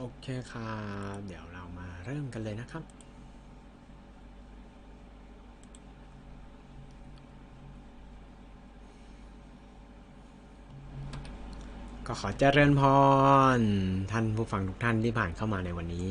โอเคครับเดี๋ยวเรามาเริ่มกันเลยนะครับ ก็ขอเจริญพร ท่านผู้ฟังทุกท่านที่ผ่านเข้ามาในวันนี้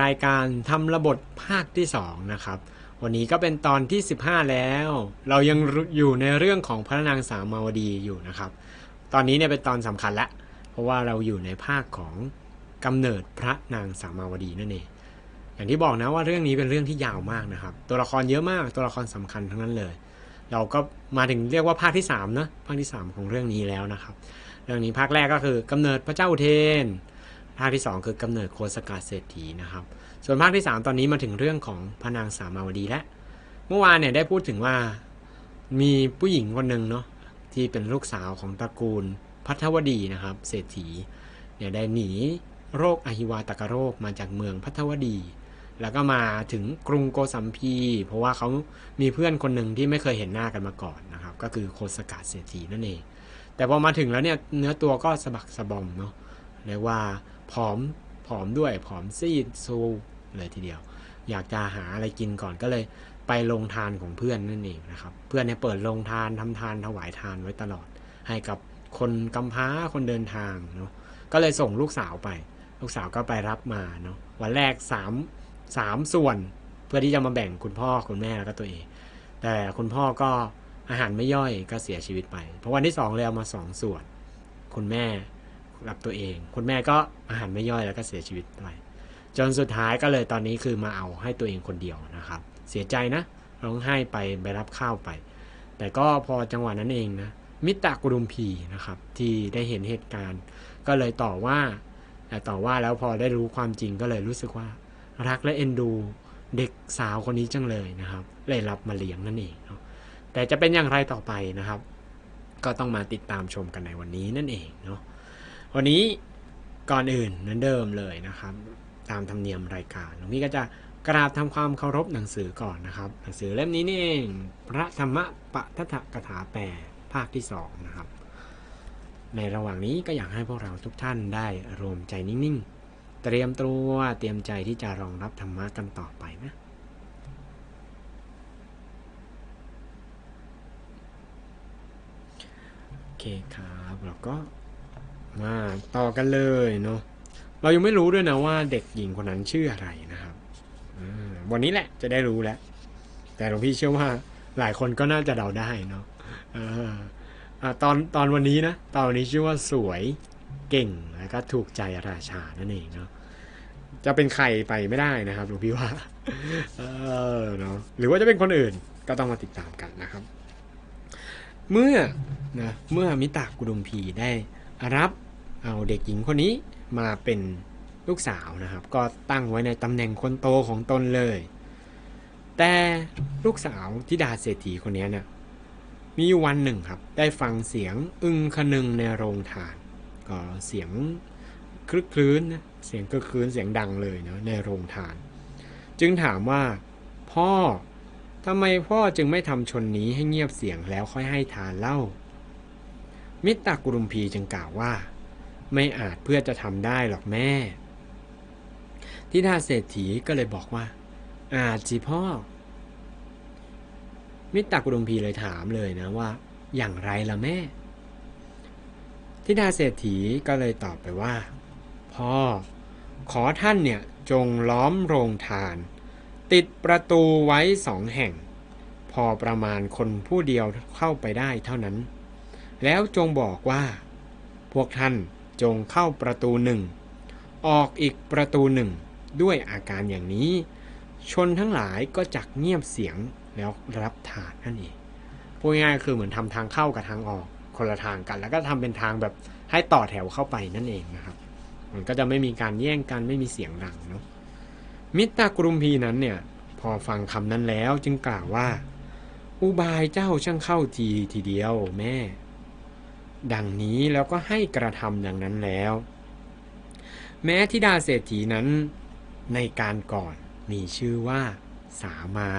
รายการทำระบบภาคที่ 2 นะครับ วันนี้ก็เป็นตอนที่ 15 แล้ว เรายังอยู่ในเรื่องของพระนางสามาวดีอยู่นะครับ ตอนนี้เนี่ยเป็นตอนสำคัญละเพราะว่าเราอยู่ในภาคของ กำเนิดพระนางสามาวดีนั่นเองอย่างที่บอกนะว่าเรื่องนี้เป็นเรื่องที่ยาวมากนะครับ ตัวละครเยอะมากตัวละครสำคัญทั้งนั้นเลย เราก็มาถึงเรียกว่าภาคที่3นะภาคที่ 3 ของเรื่องนี้แล้วนะครับ เรื่องนี้ภาคแรกก็คือกำเนิดพระเจ้าอุเทน ภาคที่ 2 คือกำเนิดโคสกาเศรษฐีนะครับ ส่วนภาคที่ 3 ตอนนี้มาถึงเรื่องของพระนางสามาวดีแล้วเมื่อวานเนี่ยได้พูดถึงว่ามีผู้หญิงคนหนึ่งเนาะที่เป็นลูกสาวของตระกูลพัทวดีนะครับ เศรษฐีเนี่ยได้หนี โรคอหิวาตกโรคมาจากเมืองพัทวดี แล้วก็มาถึงกรุงโกสัมพี เพราะว่าเขามีเพื่อนคนหนึ่งที่ไม่เคยเห็นหน้ากันมาก่อนนะครับ ก็คือโคสกาเศรษฐีนั่นเอง แต่พอมาถึงแล้วเนี่ยเนื้อตัวก็สะบักสะบอมเนาะเรียกว่าผอมผอมด้วยผอมซีดซูเลยทีเดียว อยากจะหาอะไรกินก่อนก็เลยไปลงทานของเพื่อนนั่นเองนะครับ เพื่อนเนี่ยเปิดลงทานทำทานถวายทานไว้ตลอด ให้กับคนกำพร้าคนเดินทางเนาะก็เลยส่งลูกสาวไป ลูกสาวก็ไปรับมาเนาะวันแรก3 3ส่วน เพื่อที่จะมาแบ่งคุณพ่อคุณแม่แล้วก็ตัวเอง แต่คุณพ่อก็อาหารไม่ย่อยก็เสียชีวิตไป เพราะวันที่สองเลยเอามาสองส่วน คุณแม่รับตัวเอง คุณแม่ก็อาหารไม่ย่อยแล้วก็เสียชีวิตไปจนสุดท้ายก็เลยตอนนี้คือมาเอาให้ตัวเองคนเดียวนะครับ เสียใจนะร้องไห้ไปไปรับข้าวไป แต่ก็พอจังหวะนั้นเองนะมิตรกุรุมพีนะครับ ที่ได้เห็นเหตุการณ์ ก็เลยต่อว่า ต่อว่าแล้วพอได้รู้ความจริงก็เลยรู้สึกว่า รักและเอ็นดูเด็กสาวคนนี้จังเลยนะครับเลยรับมาเลี้ยงนั่นเองเนาะแต่จะเป็นอย่างไรต่อไปนะครับ ก็ต้องมาติดตามชมกันในวันนี้นั่นเองเนาะวันนี้ก่อนอื่นนั้นเดิมเลยนะครับ ตามธรรมเนียมรายการหลวงพี่ก็จะกราบทำความเคารพหนังสือก่อนนะครับ หนังสือเล่มนี้นี่เอง พระธรรมปะทักถาแปลภาคที่สองนะครับ ในระหว่างนี้ก็อยากให้พวกเราทุกท่านได้รวมใจนิ่งๆ เตรียมตัวเตรียมใจที่จะรองรับธรรมะกันต่อไปนะโอเคครับเราก็มาต่อกันเลยเนาะเรายังไม่รู้ด้วยนะว่าเด็กหญิงคนนั้นชื่ออะไรนะครับวันนี้แหละจะได้รู้แล้ว แต่หลวงพี่เชื่อว่าหลายคนก็น่าจะเดาได้เนาะ อตอนตอนวันนี้นะตอนวันนี้ชื่อว่าสวยเก่งแล้วก็ถูกใจราชานั่นเองเนาะจะเป็นใครไปไม่ได้นะครับหลวงพี่ว่าเออเนาะหรือว่าจะเป็นคนอื่นก็ต้องมาติดตามกันนะครับ เมื่อนะเมื่อมิตากุดุมพีได้รับเอาเด็กหญิงคนนี้มาเป็นลูกสาวนะครับ ก็ตั้งไว้ในตำแหน่งคนโตของตนเลย แต่ลูกสาวทิดาเศรษฐีคนนี้เนะ มีวันหนึ่งครับ ได้ฟังเสียงอึงคนึงในโรงทาน ก็เสียงคลึกคลื้นนะเสียงคลึกคลื้นเสียงดังเลยเนาะในโรงทาน จึงถามว่า พ่อทำไมพ่อจึงไม่ทำชนนี้ให้เงียบเสียงแล้วค่อยให้ทานเล่า มิตรกุรุมพีจึงกล่าวว่า ไม่อาจเพื่อจะทำได้หรอกแม่ ทิดาเศรษฐีก็เลยบอกว่า อาจสิพ่อ มิตรกุรุมพีเลยถามเลยนะว่า อย่างไรล่ะแม่ทิดาเศรษฐีก็เลยตอบไปว่า พ่อ ขอท่านเนี่ยจงล้อมโรงทาน ติดประตูไว้สองแห่ง พอประมาณคนผู้เดียวเข้าไปได้เท่านั้น แล้วจงบอกว่า พวกท่านจงเข้าประตูหนึ่ง ออกอีกประตูหนึ่ง ด้วยอาการอย่างนี้ ชนทั้งหลายก็จักเงียบเสียง แล้วรับทานนั่นเองพูดง่ายๆคือเหมือนทำทางเข้ากับทางออกคนละทางกัน แล้วก็ทำเป็นทางแบบให้ต่อแถวเข้าไปนั่นเองนะครับ มันก็จะไม่มีการแย่งกันไม่มีเสียงดังเนาะมิตรกรุมพีนั้นเนี่ยพอฟังคำนั้นแล้วจึงกล่าวว่า อุบายเจ้าช่างเข้าทีทีเดียวแม่ ดังนี้แล้วก็ให้กระทำดังนั้นแล้ว แม้ทิดาเศรษฐีนั้นในการก่อนมีชื่อว่าสามา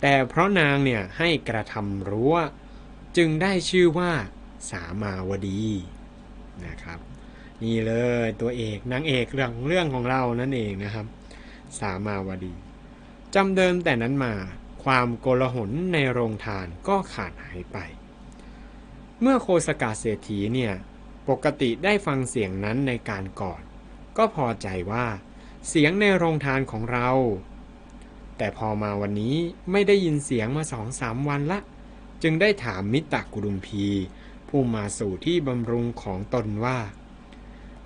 แต่เพราะนางเนี่ยให้กระทำรั้วจึงได้ชื่อว่าสามาวดีนะครับ นี่เลยตัวเอกนางเอกเรื่องเรื่องของเรานั่นเองนะครับ สามาวดีจำเดิมแต่นั้นมาความโกลหลในโรงทานก็ขาดหายไป เมื่อโคสกาเศรษฐีเนี่ยปกติได้ฟังเสียงนั้นในการก่อน ก็พอใจว่าเสียงในโรงทานของเรา แต่พอมาวันนี้ไม่ได้ยินเสียงมาสองสามวันละ จึงได้ถามมิตรกุดุมพี ผู้มาสู่ที่บำรุงของตนว่า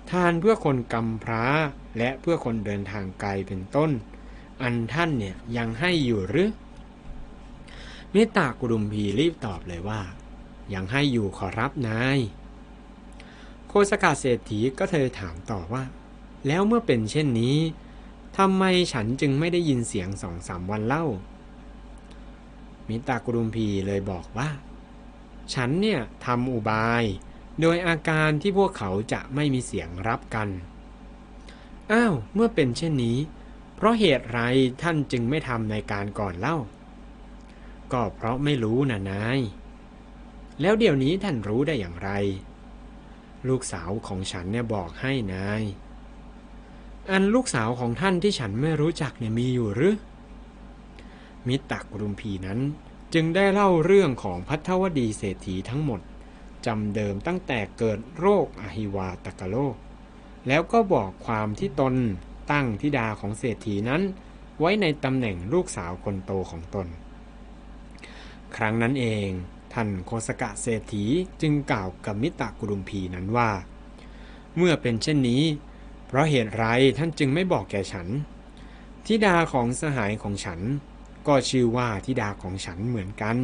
ทานเพื่อคนกำพร้าและเพื่อคนเดินทางไกลเป็นต้น อันท่านเนี่ยยังให้อยู่หรือ มิตรกุดุมพีรีบตอบเลยว่า ยังให้อยู่ขอรับนาย โคสกาเศรษฐีก็เธอถามต่อว่า แล้วเมื่อเป็นเช่นนี้ ทำไมฉันจึงไม่ได้ยินเสียงสองสามวันเล่า มิตรกุดุมพีเลยบอกว่า ฉันเนี่ยทำอุบาย โดยอาการที่พวกเขาจะไม่มีเสียงรับกัน อ้าว เมื่อเป็นเช่นนี้ เพราะเหตุไรท่านจึงไม่ทำในการก่อนเล่า ก็เพราะไม่รู้นะนาย แล้วเดี๋ยวนี้ท่านรู้ได้อย่างไร ลูกสาวของฉันเนี่ยบอกให้นาย อันลูกสาวของท่านที่ฉันไม่รู้จักเนี่ยมีอยู่หรือ มิตรกรุมพีนั้นจึงได้เล่าเรื่องของพัทวดีเศรษฐีทั้งหมดจำเดิมตั้งแต่เกิดโรคอหิวาตกโรคแล้วก็บอกความที่ตนตั้งธิดาของเศรษฐีนั้น ไว้ในตำแหน่งลูกสาวคนโตของตน ครั้งนั้นเองท่านโคสกะเศรษฐีจึงกล่าวกับมิตรกุรุมพีนั้นว่า เมื่อเป็นเช่นนี้ เพราะเหตุไรท่านจึงไม่บอกแก่ฉัน ธิดาของสหายของฉัน ก็ชื่อว่าธิดาของฉันเหมือนกัน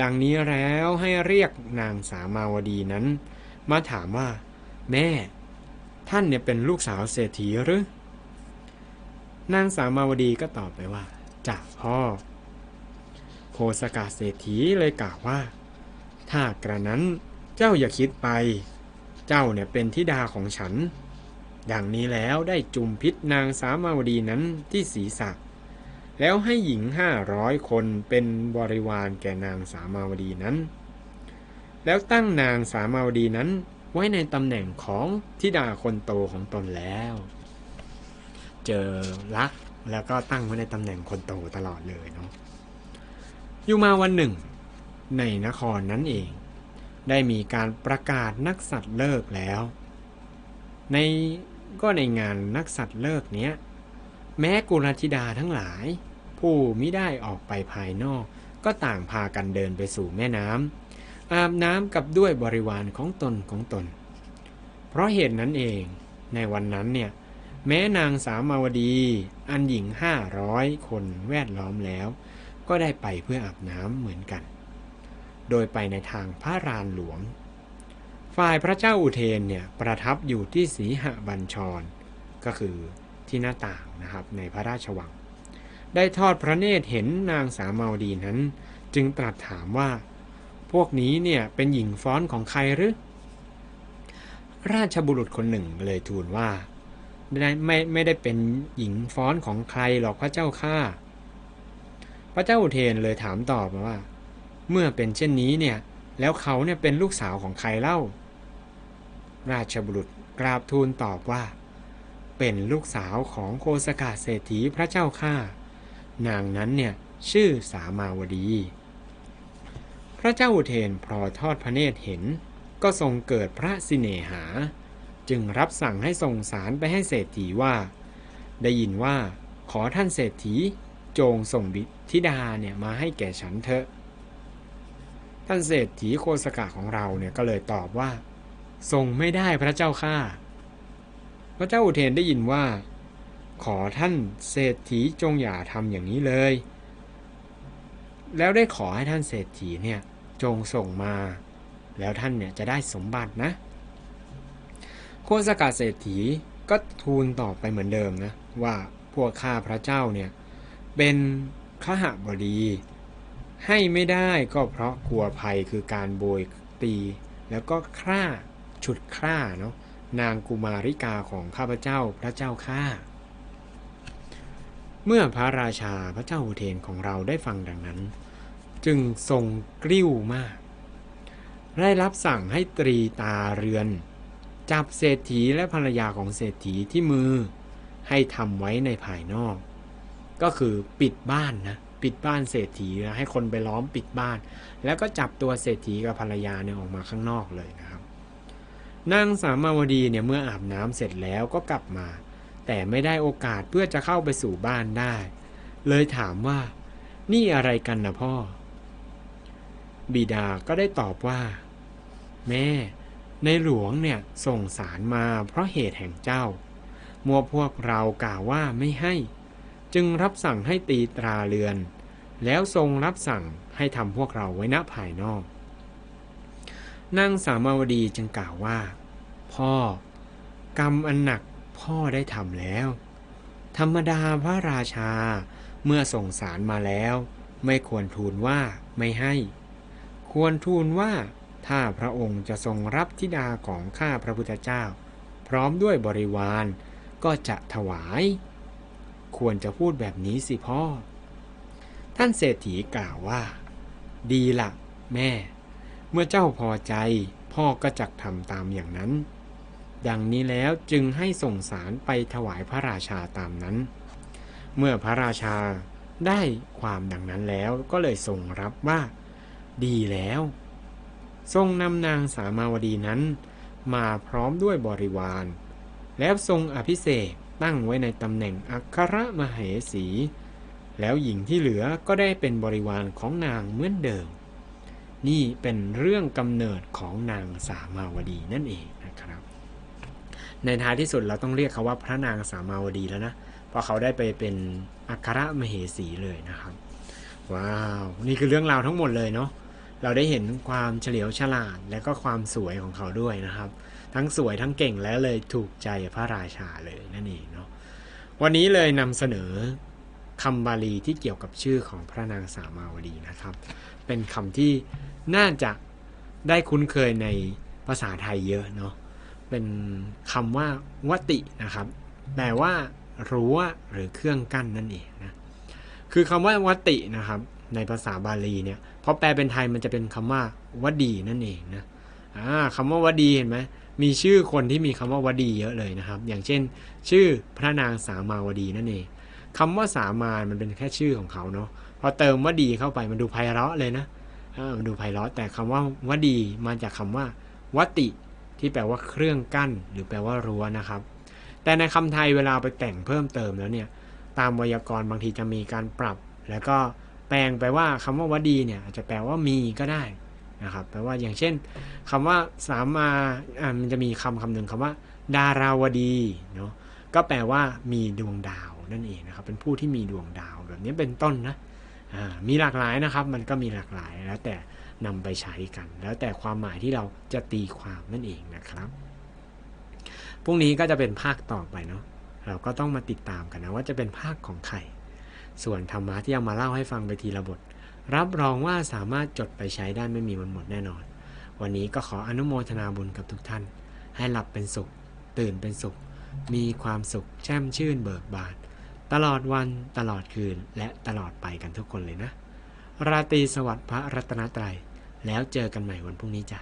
ดังนี้แล้วให้เรียกนางสามาวดีนั้น มาถามว่า แม่ ท่านเนี่ยเป็นลูกสาวเศรษฐีหรือ นางสามาวดีก็ตอบไปว่าจากพ่อโคสกาเศรษฐีเลยกล่าวว่า ถ้ากระนั้นเจ้าอย่าคิดไป เจ้าเนี่ยเป็นธิดาของฉัน ดังนี้แล้วได้จุ่มพิษนางสามาวดีนั้นที่ศีรษะ แล้วให้หญิงห้าร้อยคนเป็นบริวารแก่นางสามาวดีนั้น แล้วตั้งนางสามาวดีนั้นไว้ในตำแหน่งของธิดาคนโตของตนแล้ว เจอรักแล้วก็ตั้งไว้ในตำแหน่งคนโตตลอดเลยเนาะอยู่มาวันหนึ่ง ในนครนั้นเอง ได้มีการประกาศนักสัตว์เลิกแล้ว ใน ก็ในงานนักสัตว์เลิกเนี้ย แม้กุลธิดาทั้งหลาย ผู้มิได้ออกไปภายนอก ก็ต่างพากันเดินไปสู่แม่น้ำอาบน้ำกับด้วยบริวารของตนของตน เพราะเหตุนั้นเองในวันนั้นเนี่ย แม้นางสามาวดี อันหญิงห้าร้อยคนแวดล้อมแล้ว ก็ได้ไปเพื่ออาบน้ำเหมือนกัน โดยไปในทางพระรานหลวง ฝ่ายพระเจ้าอุเทนเนี่ยประทับอยู่ที่สีหบัญชร ก็คือที่หน้าต่างนะครับในพระราชวัง ได้ทอดพระเนตรเห็นนางสาเมาดีนั้น จึงตรัสถามว่า พวกนี้เนี่ยเป็นหญิงฟ้อนของใครหรือ ราชบุรุษคนหนึ่งเลยทูลว่าไไม่ไม่ได้เป็นหญิงฟ้อนของใครหรอกพระเจ้าข้าพระเจ้าอุเทนเลยถามตอบมาว่า เมื่อเป็นเช่นนี้เนี่ยแล้วเขาเนี่ยเป็นลูกสาวของใครเล่า ราชบุรุษกราบทูลตอบว่า เป็นลูกสาวของโคสกาเศรษฐีพระเจ้าข้านางนั้นเนี่ยชื่อสามาวดี พระเจ้าอุเทนพอทอดพระเนตรเห็น ก็ทรงเกิดพระสิเนหา จึงรับสั่งให้ส่งสารไปให้เศรษฐีว่า ได้ยินว่าขอท่านเศรษฐีจงส่งบิธิดาเนี่ยมาให้แก่ฉันเถอะ ท่านเศรษฐีโคสกะของเราเนี่ยก็เลยตอบว่า ส่งไม่ได้พระเจ้าข้าพระเจ้าอุเทนได้ยินว่า ขอท่านเศรษฐีจงอย่าทำอย่างนี้เลย แล้วได้ขอให้ท่านเศรษฐีเนี่ยจงส่งมา แล้วท่านเนี่ยจะได้สมบัตินะโคสกาเศรษฐีก็ทูลตอบไปเหมือนเดิมนะว่าพวกข้าพระเจ้าเนี่ยเป็นขหบดี ให้ไม่ได้ก็เพราะกลัวภัยคือการโบยตีแล้วก็ฆ่า ฉุดฆ่าเนาะนางกุมาริกาของข้าพเจ้าพระเจ้าข้าเมื่อพระราชาพระเจ้าอุเทนของเราได้ฟังดังนั้น จึงทรงกริ้วมาก ได้รับสั่งให้ตรีตาเรือน จับเศรษฐีและภรรยาของเศรษฐีที่มือให้ทำไว้ในภายนอก ก็คือปิดบ้านนะปิดบ้านเศรษฐีนะให้คนไปล้อมปิดบ้าน แล้วก็จับตัวเศรษฐีกับภรรยาเนี่ยออกมาข้างนอกเลยนะครับ นางสามาวดีเนี่ยเมื่ออาบน้ำเสร็จแล้วก็กลับมา แต่ไม่ได้โอกาสเพื่อจะเข้าไปสู่บ้านได้ เลยถามว่า นี่อะไรกันนะพ่อ บิดาก็ได้ตอบว่า แม่ ในหลวงเนี่ยส่งสารมาเพราะเหตุแห่งเจ้า มัวพวกเรากล่าวว่าไม่ให้ จึงรับสั่งให้ตีตราเรือน แล้วทรงรับสั่งให้ทำพวกเราไว้ณภายนอก นางสามาวดีจึงกล่าวว่า พ่อ กรรมอันหนักพ่อได้ทำแล้ว ธรรมดาพระราชาเมื่อส่งสารมาแล้ว ไม่ควรทูลว่าไม่ให้ ควรทูลว่าถ้าพระองค์จะทรงรับธิดาของข้าพระพุทธเจ้า พร้อมด้วยบริวารก็จะถวาย ควรจะพูดแบบนี้สิพ่อ ท่านเศรษฐีกล่าวว่า ดีละแม่ เมื่อเจ้าพอใจ พ่อก็จักทำตามอย่างนั้น ดังนี้แล้วจึงให้ส่งสารไปถวายพระราชาตามนั้น เมื่อพระราชาได้ความดังนั้นแล้วก็เลยทรงรับว่า ดีแล้ว ทรงนำนางสามาวดีนั้น มาพร้อมด้วยบริวาร แล้วทรงอภิเษกตั้งไว้ในตำแหน่งอัครมเหสี แล้วหญิงที่เหลือก็ได้เป็นบริวารของนางเหมือนเดิม นี่เป็นเรื่องกำเนิดของนางสามาวดีนั่นเองนะครับ ในท้ายที่สุดเราต้องเรียกเขาว่าพระนางสามาวดีแล้วนะ เพราะเขาได้ไปเป็นอัครมเหสีเลยนะครับ ว้าว นี่คือเรื่องราวทั้งหมดเลยเนาะ เราได้เห็นความเฉลียวฉลาดและก็ความสวยของเขาด้วยนะครับ ทั้งสวยทั้งเก่งและเลยถูกใจพระราชาเลยนั่นเองเนาะ วันนี้เลยนำเสนอ คำบาลีที่เกี่ยวกับชื่อของพระนางสามาวดีนะครับ เป็นคำที่น่าจะได้คุ้นเคยในภาษาไทยเยอะเนาะเป็นคำว่าวตินะครับแปลว่ารั้วหรือเครื่องกั้นนั่นเองนะคือคำว่าวตินะครับในภาษาบาลีเนี่ยพอแปลเป็นไทยมันจะเป็นคำว่าวดีนั่นเองนะอ่าคำว่าวดีเห็นไหมมีชื่อคนที่มีคำว่าวดีเยอะเลยนะครับ อย่างเช่น ชื่อพระนางสามาวดีนั่นเอง คำว่าสามานมันเป็นแค่ชื่อของเขาเนาะพอเติมวดีเข้าไปมันดูไพเราะเลยนะอ่ามันดูไพเราะแต่คำว่าวดีมาจากคำว่าวติ ที่แปลว่าเครื่องกั้น หรือแปลว่ารั้วนะครับ แต่ในคำไทยเวลาไปแต่งเพิ่มเติมแล้วเนี่ยตามไวยากรณ์บางทีจะมีการปรับ แล้วก็แปลงไปว่าคำว่าวดีเนี่ยอาจจะแปลว่ามีก็ได้นะครับแปลว่าอย่างเช่นคำว่าสามาอ่ามันจะมีคำคำหนึ่งคำว่า ดาราวดีเนาะก็แปลว่ามีดวงดาว นั่นเองนะครับ เป็นผู้ที่มีดวงดาวแบบนี้เป็นต้นนะมีหลากหลายนะครับ มันก็มีหลากหลายแล้วแต่นำไปใช้กัน แล้วแต่ความหมายที่เราจะตีความนั่นเองนะครับพรุ่งนี้ก็จะเป็นภาคต่อไปเนาะเราก็ต้องมาติดตามกันนะว่าจะเป็นภาคของใครส่วนธรรมะที่เอามาเล่าให้ฟังไปทีละบท รับรองว่าสามารถจดไปใช้ได้ไม่มีวันหมดแน่นอน วันนี้ก็ขออนุโมทนาบุญกับทุกท่าน ให้หลับเป็นสุข ตื่นเป็นสุข มีความสุขแช่มชื่นเบิกบาน ตลอดวันตลอดคืนและตลอดไปกันทุกคนเลยนะ ราตรีสวัสดิ์พระรัตนตรัย แล้วเจอกันใหม่วันพรุ่งนี้จ้ะ